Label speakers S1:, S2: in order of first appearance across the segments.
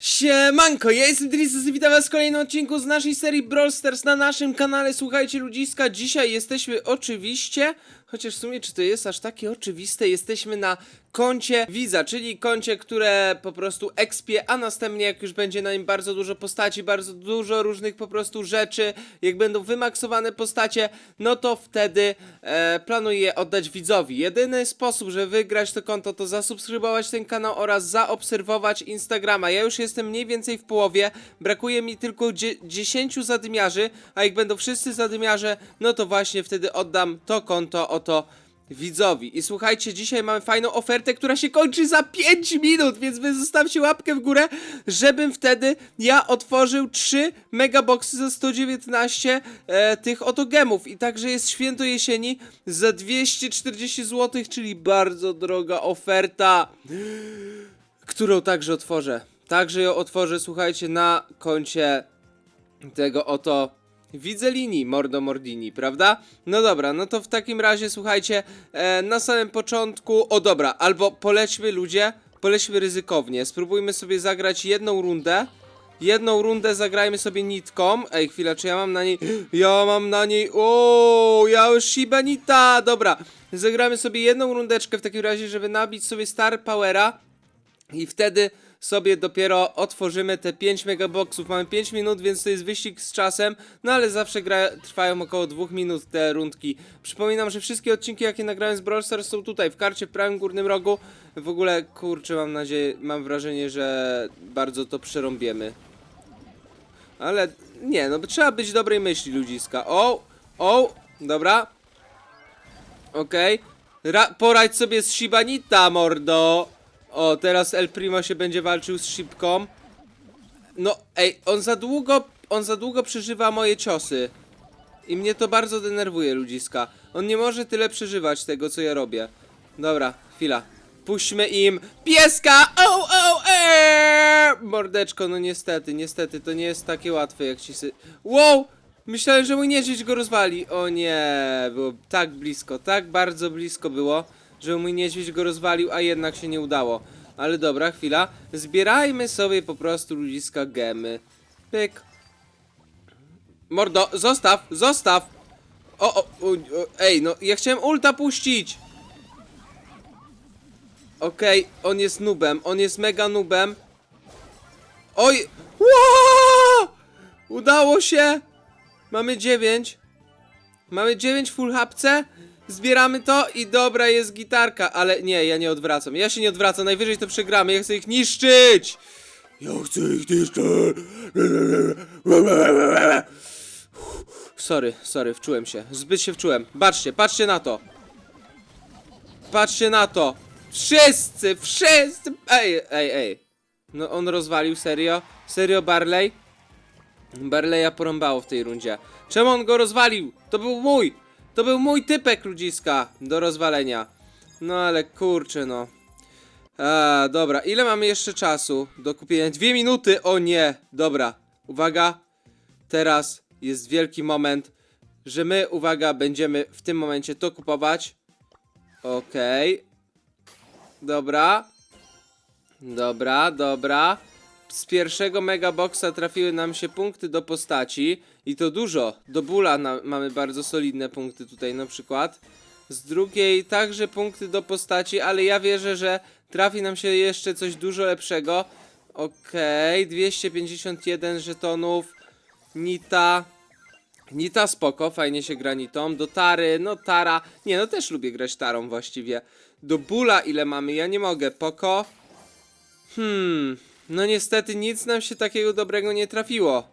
S1: Siemanko, ja jestem Drisus i witam was w kolejnym odcinku z naszej serii Brawl Stars na naszym kanale. Słuchajcie ludziska, dzisiaj jesteśmy oczywiście, chociaż w sumie czy to jest aż takie oczywiste, jesteśmy na koncie widza, czyli koncie, które po prostu expie, a następnie jak już będzie na nim bardzo dużo postaci, bardzo dużo różnych po prostu rzeczy, jak będą wymaksowane postacie, no to wtedy e, planuję je oddać widzowi. Jedyny sposób, żeby wygrać to konto, to zasubskrybować ten kanał oraz zaobserwować Instagrama. Ja już jestem mniej więcej w połowie, brakuje mi tylko dzie- 10 zadymiarzy, a jak będą wszyscy zadymiarze, no to właśnie wtedy oddam to konto oto widzowi. I słuchajcie, dzisiaj mamy fajną ofertę, która się kończy za 5 minut, więc wy zostawcie łapkę w górę, żebym wtedy ja otworzył 3 megaboxy za 119 e, tych oto gemów. I także jest święto jesieni za 240 zł, czyli bardzo droga oferta, którą także otworzę. Także ją otworzę, słuchajcie, na koncie tego oto widzę linii Mordo Mordini, prawda? No dobra, no to w takim razie słuchajcie, e, na samym początku, o dobra, albo polećmy ludzie, polećmy ryzykownie, spróbujmy sobie zagrać jedną rundę, jedną rundę zagrajmy sobie nitką, ej chwila, czy ja mam na niej, ja mam na niej, o, ja już Shiba dobra, zagramy sobie jedną rundeczkę w takim razie, żeby nabić sobie Star Powera, i wtedy sobie dopiero otworzymy te 5 megaboxów. Mamy 5 minut, więc to jest wyścig z czasem, no ale zawsze gra, trwają około 2 minut te rundki. Przypominam, że wszystkie odcinki, jakie nagrałem z Brawl Stars są tutaj, w karcie w prawym górnym rogu. W ogóle, kurczę, mam nadzieję, mam wrażenie, że bardzo to przerąbiemy. Ale nie, no trzeba być dobrej myśli, ludziska. O, o, dobra. Okej. Ra- Poradź sobie z Shibanita, mordo. O, teraz El Primo się będzie walczył z szybką. No, ej, on za długo, on za długo przeżywa moje ciosy. I mnie to bardzo denerwuje, ludziska. On nie może tyle przeżywać tego, co ja robię. Dobra, chwila. Puśćmy im pieska! O, o, eee! Mordeczko, no niestety, niestety, to nie jest takie łatwe, jak ci sy... Wow! Myślałem, że mój niedźwiedź go rozwali. O nie, było tak blisko, tak bardzo blisko było, że mój niedźwiedź go rozwalił, a jednak się nie udało. Ale dobra, chwila. Zbierajmy sobie po prostu ludziska gemy. Pyk. Mordo, zostaw, zostaw! O, o, o, o, ej, no ja chciałem ulta puścić! Okej, on jest nubem, on jest mega nubem. Oj! Ło! Udało się! Mamy 9. Mamy 9 full hapce. Zbieramy to i dobra jest gitarka, ale nie, ja nie odwracam. Ja się nie odwracam, najwyżej to przegramy. Ja chcę ich niszczyć! Ja chcę ich niszczyć! Sorry, sorry, wczułem się. Zbyt się wczułem. Patrzcie, patrzcie na to. Patrzcie na to. Wszyscy, wszyscy. Ej, ej, ej. No on rozwalił, serio? Serio, Barley? Barleya porąbało w tej rundzie. Czemu on go rozwalił? To był mój! To był mój typek ludziska do rozwalenia. No ale kurczę no. A, dobra, ile mamy jeszcze czasu do kupienia? Dwie minuty! O nie! Dobra, uwaga. Teraz jest wielki moment, że my, uwaga, będziemy w tym momencie to kupować. Okej. Dobra. Dobra, dobra. Z pierwszego megaboxa trafiły nam się punkty do postaci i to dużo. Do bóla mamy bardzo solidne punkty tutaj na przykład. Z drugiej także punkty do postaci, ale ja wierzę, że trafi nam się jeszcze coś dużo lepszego. Okej, 251 żetonów. Nita. Nita spoko, fajnie się gra Nitą. Do Tary, no Tara. Nie, no też lubię grać Tarą właściwie. Do Bula ile mamy? Ja nie mogę. Poko. Hmm, no niestety nic nam się takiego dobrego nie trafiło.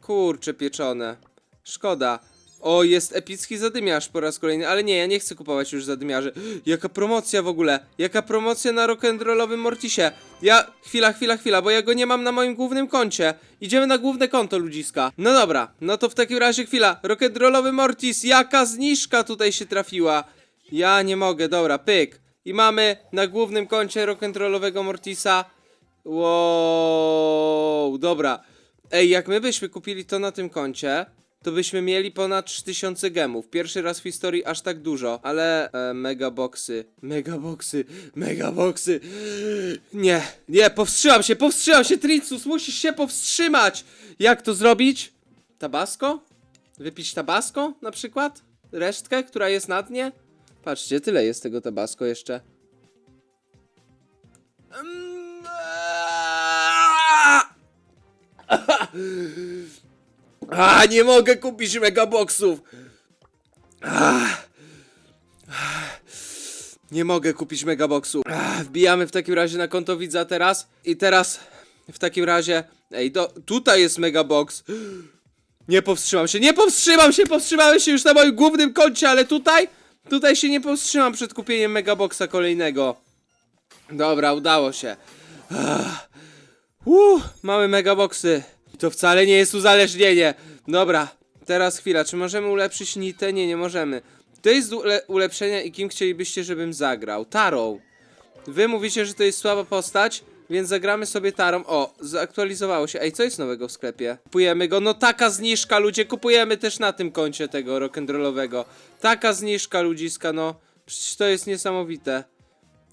S1: Kurcze pieczone. Szkoda. O, jest epicki zadymiarz po raz kolejny, ale nie, ja nie chcę kupować już zadymiarzy. Jaka promocja w ogóle? Jaka promocja na rock'n'rollowym Mortisie? Ja, chwila, chwila, chwila, bo ja go nie mam na moim głównym koncie. Idziemy na główne konto ludziska. No dobra, no to w takim razie chwila. Rock'n'rollowy Mortis, jaka zniżka tutaj się trafiła. Ja nie mogę, dobra, pyk. I mamy na głównym koncie rock'n'rollowego Mortisa Wow, dobra. Ej, jak my byśmy kupili to na tym koncie, to byśmy mieli ponad 3000 gemów. Pierwszy raz w historii aż tak dużo, ale e, megaboxy, megaboxy, megaboxy. Nie, nie, powstrzymam się, powstrzymam się, Tricus, musisz się powstrzymać. Jak to zrobić? Tabasco? Wypić tabasco na przykład? Resztkę, która jest na dnie? Patrzcie, tyle jest tego tabasco jeszcze. Mm, A, nie mogę kupić megaboxów. Ah. Ah. Nie mogę kupić megaboxu. Ah, Wbijamy w takim razie na konto widza teraz. I teraz w takim razie. Ej, do, tutaj jest megabox. Nie powstrzymam się, nie powstrzymam się, powstrzymałem się już na moim głównym koncie, ale tutaj, tutaj się nie powstrzymam przed kupieniem megaboxa kolejnego. Dobra, udało się. Ah. Uuu, mamy megaboxy. I To wcale nie jest uzależnienie. Dobra, teraz chwila, czy możemy ulepszyć nitę? Nie, nie możemy. To jest ule i kim chcielibyście, żebym zagrał? Tarą. Wy mówicie, że to jest słaba postać, więc zagramy sobie tarą. O, zaktualizowało się. Ej, co jest nowego w sklepie? Kupujemy go. No taka zniżka, ludzie, kupujemy też na tym koncie tego rock'n'rollowego. Taka zniżka, ludziska, no. Przecież to jest niesamowite.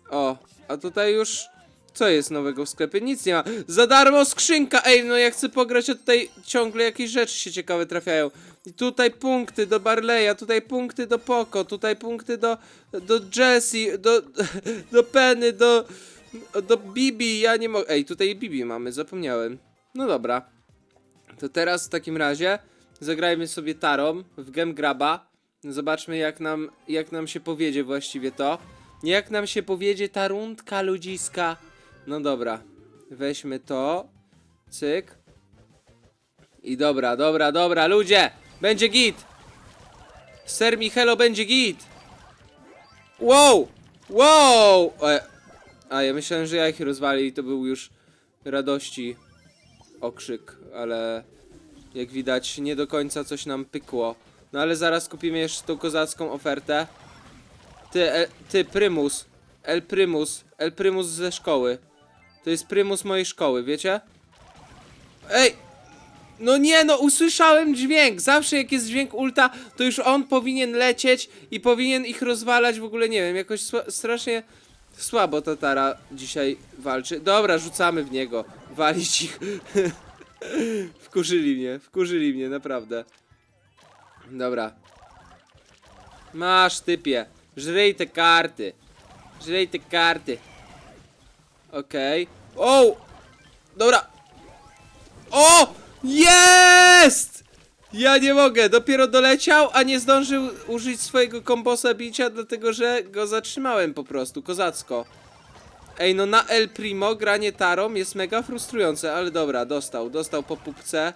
S1: O, a tutaj już... Co jest nowego w sklepie? Nic nie ma. Za darmo skrzynka! Ej, no ja chcę pograć, a tutaj ciągle jakieś rzeczy się ciekawe trafiają. I tutaj punkty do Barleya, tutaj punkty do Poco, tutaj punkty do, do Jessie, do, do Penny, do, do Bibi. Ja nie mogę. Ej, tutaj Bibi mamy, zapomniałem. No dobra. To teraz w takim razie zagrajmy sobie tarą w Game Graba. Zobaczmy jak nam, jak nam się powiedzie właściwie to. Jak nam się powiedzie ta rundka ludziska. No dobra. Weźmy to. Cyk. I dobra, dobra, dobra, ludzie! Będzie git! Ser Michelo będzie git! Wow! Wow! E, a ja myślałem, że ja ich rozwali i to był już radości okrzyk, ale jak widać nie do końca coś nam pykło. No ale zaraz kupimy jeszcze tą kozacką ofertę. Ty, e, ty Prymus. El Prymus. El Prymus ze szkoły. To jest Prymus mojej szkoły, wiecie? Ej! No nie, no usłyszałem dźwięk. Zawsze jak jest dźwięk ulta, to już on powinien lecieć i powinien ich rozwalać. W ogóle nie wiem, jakoś strasznie słabo Tatara dzisiaj walczy. Dobra, rzucamy w niego. Walić ich. wkurzyli mnie, wkurzyli mnie, naprawdę. Dobra. Masz, typie. Żryj te karty. Żryj te karty. Okej. O! Dobra. O! Jest! Ja nie mogę. Dopiero doleciał, a nie zdążył użyć swojego kombosa bicia, dlatego że go zatrzymałem po prostu. Kozacko. Ej, no na El Primo granie tarą jest mega frustrujące, ale dobra, dostał. Dostał po pupce.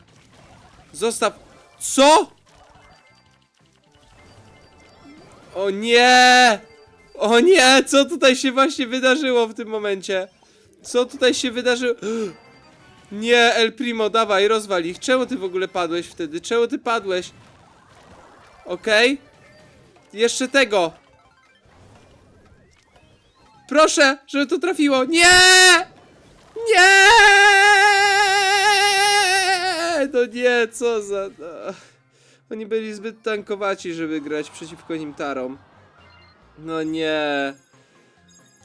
S1: Zostaw... Co? O nie! O nie! Co tutaj się właśnie wydarzyło w tym momencie? Co tutaj się wydarzyło? Nie, El Primo, dawaj, rozwal ich. Czemu ty w ogóle padłeś wtedy? Czemu ty padłeś? Okej. Jeszcze tego. Proszę, żeby to trafiło. Nie! Nie! No nie, co za... Ach. Oni byli zbyt tankowaci, żeby grać przeciwko nim tarom. No nie.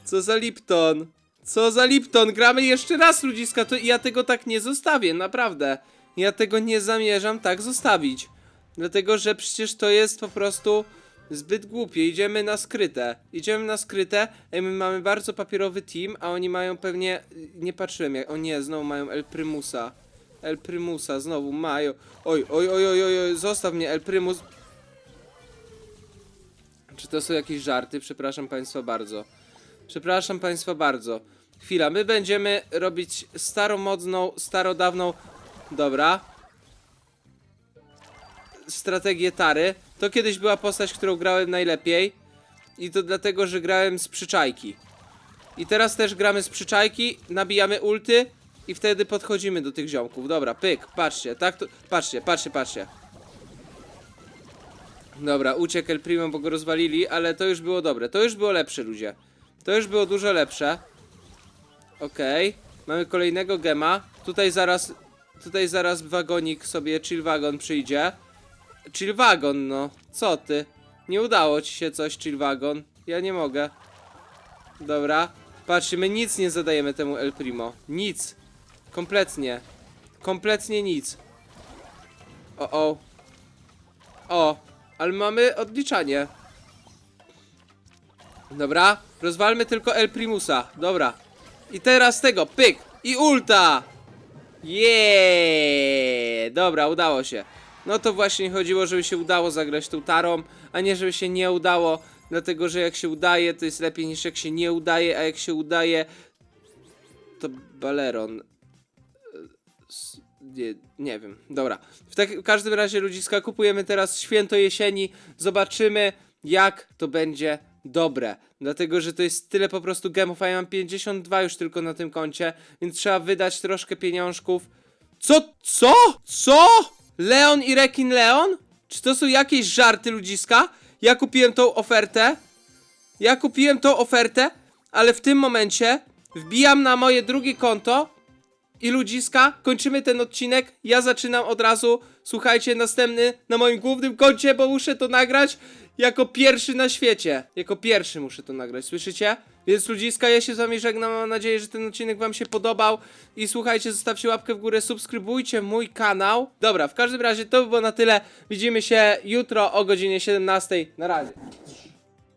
S1: Co za Lipton? Co za Lipton? Gramy jeszcze raz, ludziska, to ja tego tak nie zostawię, naprawdę. Ja tego nie zamierzam tak zostawić. Dlatego, że przecież to jest po prostu zbyt głupie. Idziemy na skryte. Idziemy na skryte. Ej, my mamy bardzo papierowy team, a oni mają pewnie... Nie patrzyłem jak... O nie, znowu mają El Prymusa. El Prymusa, znowu mają. Oj, oj, oj, oj, oj, oj, zostaw mnie, El Prymus. Czy to są jakieś żarty? Przepraszam Państwa bardzo. Przepraszam Państwa bardzo. Chwila, my będziemy robić staromodną, starodawną. Dobra. Strategię Tary. To kiedyś była postać, którą grałem najlepiej. I to dlatego, że grałem z przyczajki. I teraz też gramy z przyczajki, nabijamy ulty i wtedy podchodzimy do tych ziomków. Dobra, pyk, patrzcie, tak to. Patrzcie, patrzcie, patrzcie. Dobra, uciekł El Primo, bo go rozwalili, ale to już było dobre. To już było lepsze, ludzie. To już było dużo lepsze. Okej. Mamy kolejnego gema. Tutaj zaraz. Tutaj zaraz wagonik sobie, chill wagon przyjdzie. Chillwagon, no. Co ty? Nie udało ci się coś, Chillwagon. Ja nie mogę. Dobra. Patrzcie, my nic nie zadajemy temu El Primo. Nic. Kompletnie. Kompletnie nic. O, o. O, ale mamy odliczanie. Dobra, rozwalmy tylko El Primusa. Dobra. I teraz tego, pyk! I ulta! Jeee! Dobra, udało się. No to właśnie chodziło, żeby się udało zagrać tą tarą, a nie żeby się nie udało, dlatego że jak się udaje, to jest lepiej niż jak się nie udaje, a jak się udaje, to Baleron. S- Nie, nie wiem, dobra. W, tak, w każdym razie, ludziska, kupujemy teraz święto jesieni. Zobaczymy, jak to będzie dobre. Dlatego, że to jest tyle po prostu gemów, a ja mam 52 już tylko na tym koncie, więc trzeba wydać troszkę pieniążków. Co? Co? Co? Leon i Rekin Leon? Czy to są jakieś żarty, ludziska? Ja kupiłem tą ofertę. Ja kupiłem tą ofertę, ale w tym momencie wbijam na moje drugie konto i ludziska, kończymy ten odcinek. Ja zaczynam od razu. Słuchajcie, następny na moim głównym koncie, bo muszę to nagrać jako pierwszy na świecie. Jako pierwszy muszę to nagrać, słyszycie? Więc ludziska, ja się z wami żegnam. Mam nadzieję, że ten odcinek wam się podobał. I słuchajcie, zostawcie łapkę w górę, subskrybujcie mój kanał. Dobra, w każdym razie to by było na tyle. Widzimy się jutro o godzinie 17. Na razie.